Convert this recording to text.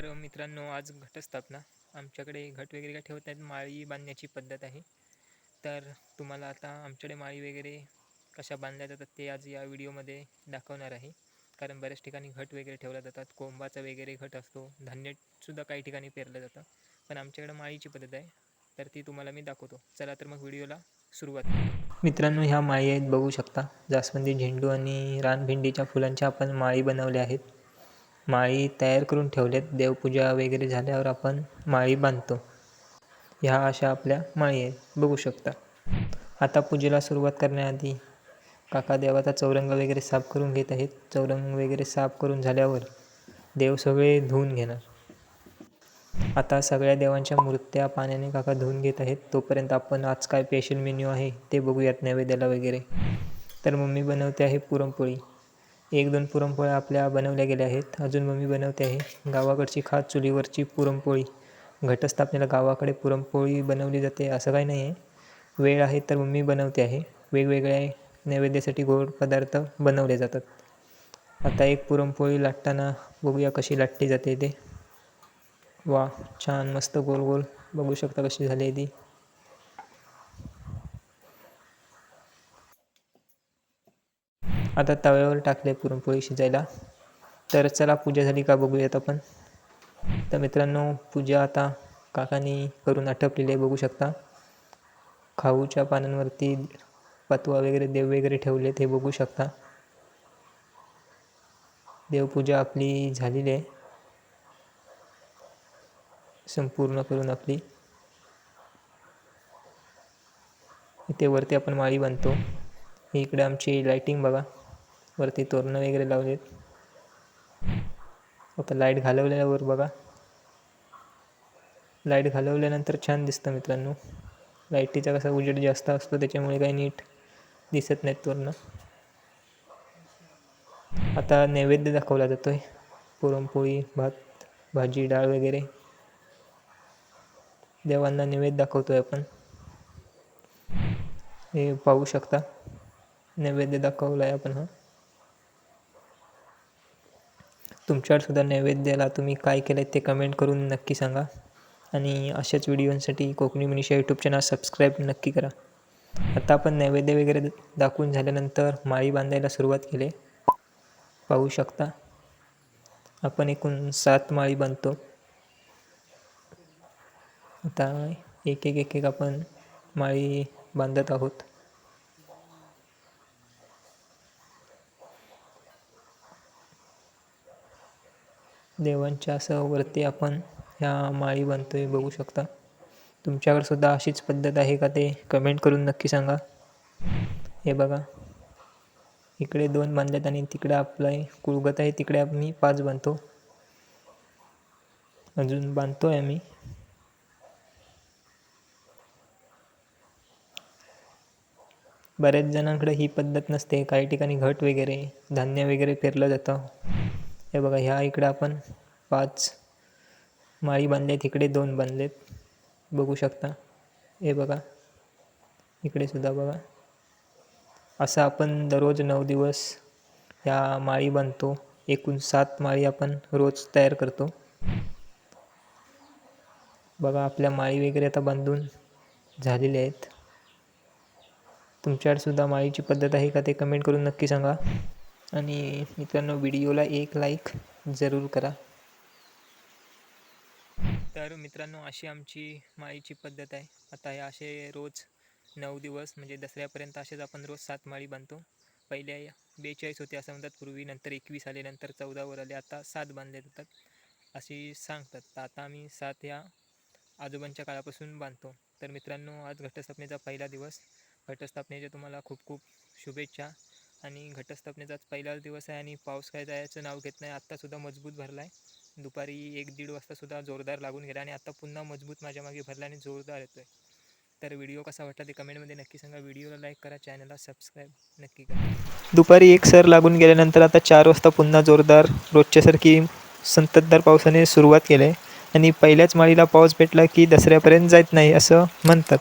तर मित्रांनो आज घटस्थापना. आमच्याकडे घट वगैरे काय ठेवत नाहीत माळी बांधण्याची पद्धत आहे. तर तुम्हाला आता आमच्याकडे माळी वगैरे कशा बांधल्या जातात ते आज या व्हिडिओमध्ये दाखवणार आहे. कारण बऱ्याच ठिकाणी घट वगैरे ठेवल्या जातात कोंबाचा वगैरे घट असतो धान्यसुद्धा काही ठिकाणी पेरलं जातं. पण आमच्याकडे माळीची पद्धत आहे तर ती तुम्हाला मी दाखवतो. चला तर मग व्हिडिओला सुरुवात मित्रांनो ह्या माळी आहेत बघू शकता. जास्वंदी झेंडू आणि रानभेंडीच्या फुलांच्या आपण माळी बनवल्या आहेत. माळी तयार करून ठेवल्यात. देवपूजा वगैरे झाल्यावर आपण माळी बांधतो. ह्या अशा आपल्या माळी आहेत. बघू शकता. आता पूजेला सुरुवात करण्याआधी काका देवाचा चौरंग वगैरे साफ करून घेत आहेत. चौरंग वगैरे साफ करून झाल्यावर देव सगळे धुवून घेणार. आता सगळ्या देवांच्या मूर्त्या पाण्याने काका धुवून घेत आहेत. तोपर्यंत आपण आज काय स्पेशल मेन्यू आहे ते बघूयात नैवेद्याला वगैरे. तर मम्मी बनवते आहे पुरणपोळी. एक दोन पुरणपोळ्या आपल्या बनवल्या गेल्या आहेत. अजून मम्मी बनवते आहे. गावाकडची खास चुलीवरची पुरणपोळी. घटस्थापनेला गावाकडे पुरणपोळी बनवली जाते असं काही नाही आहे. वेळ आहे तर मम्मी बनवते आहे. वेगवेगळ्या नैवेद्यासाठी गोड पदार्थ बनवले जातात. आता एक पुरणपोळी लाटताना बघूया कशी लाटली जाते ते. वा छान मस्त गोल गोल. बघू शकता कशी झाली आहे ती. आता तव्यावर टाकले पुरणपोळी शिजायला. तर चला पूजा झाली का बघूयात आपण. तर मित्रांनो पूजा आता काकांनी करून आटपलेली आहे बघू शकता. खाऊच्या पानांवरती पतवा वगैरे देव वगैरे ठेवले ते बघू शकता. देवपूजा आपली झालेली आहे. संपूर्ण करून आपली. इथे वरती आपण माळी बांधतो. इकडे आमची लाईटिंग बघा. वरती तोरणं वगैरे लावलेत. आता लाइट घालवल्यावर बघा. लाइट घालवल्यानंतर छान दिसतं मित्रांनो. लाईटीचा कसा उजेड जास्त असतो त्याच्यामुळे काही नीट दिसत नाहीत तोरणं. आता नैवेद्य दाखवला जातो आहे पुरणपोळी भात भाजी डाळ वगैरे. देवांना नैवेद्य दाखवतोय आपण. हे पाहू शकता. नैवेद्य दाखवला आहे आपण हा. तुमच्यावर सुद्धा नैवेद्याला तुम्ही काय केलं ते कमेंट करून नक्की सांगा. आणि अशाच व्हिडिओंसाठी Kokani Manisha YouTube channel subscribe नक्की करा. आता आपण नैवेद्य वगैरे दाखवून झाल्यानंतर माळी बांधायला सुरुवात केली. पाहू शकता. आपण एकूण सात माळी बांधतो. आता एक एक एक एक आपण माळी बांधत आहोत. देवांच्या असं वरती आपण ह्या माळी बांधतोय बघू शकता. तुमच्याकडे सुद्धा अशीच पद्धत आहे का ते कमेंट करून नक्की सांगा. हे बघा. इकडे दोन बांधल्यात आणि तिकडे आपलं कुळगत आहे तिकडे आम्ही पाच बांधतो. अजून बांधतो आहे आम्ही. बऱ्याच जणांकडे ही पद्धत नसते. काही ठिकाणी घट वगैरे धान्य वगैरे पेरलं जातं. हे बघा ह्या इकडे आपण पाच माळी बांधले तिकडे दोन बांधलेत. बघू शकता. हे बघा इकडे सुद्धा बघा. असं आपण दररोज नऊ दिवस ह्या माळी बांधतो. एकूण सात माळी आपण रोज तयार करतो. बघा आपल्या माळी वगैरे आता बांधून झालेल्या आहेत. तुमच्याकडे सुद्धा माळीची पद्धत आहे का ते कमेंट करून नक्की सांगा. आणि मित्रांनो व्हिडिओला एक लाईक जरूर करा. तर मित्रांनो अशी आमची माळीची पद्धत आहे. आता हे असे रोज नऊ दिवस म्हणजे दसऱ्यापर्यंत असेच आपण रोज सात माळी बांधतो. पहिल्या बेचाळीस होते असं म्हणतात पूर्वी नंतर एकवीस आले नंतर चौदावर आले आता सात बांधले जातात. अशी सांगतात. तर आता आम्ही सात या आजोबांच्या काळापासून बांधतो. तर मित्रांनो आज घटस्थापनेचा पहिला दिवस. घटस्थापनेच्या तुम्हाला खूप खूप शुभेच्छा. आणि घटस्थापनेचाच पहिलाच दिवस आहे आणि पाऊस काय जायचं नाव घेत नाही. आत्तासुद्धा मजबूत भरला आहे दुपारी एक दीड वाजतासुद्धा जोरदार लागून गेला आणि आत्ता पुन्हा मजबूत माझ्या मागे भरला आणि जोरदार येतो आहे तर व्हिडिओ कसा वाटला ते कमेंटमध्ये नक्की सांगा. व्हिडिओला लाईक करा चॅनलला सबस्क्राईब नक्की करा. दुपारी एक सर लागून गेल्यानंतर आता चार वाजता पुन्हा जोरदार रोजच्यासारखी संततधार पावसाने सुरुवात केली आहे. आणि पहिल्याच माळीला पाऊस भेटला की दसऱ्यापर्यंत जात नाही असं म्हणतात.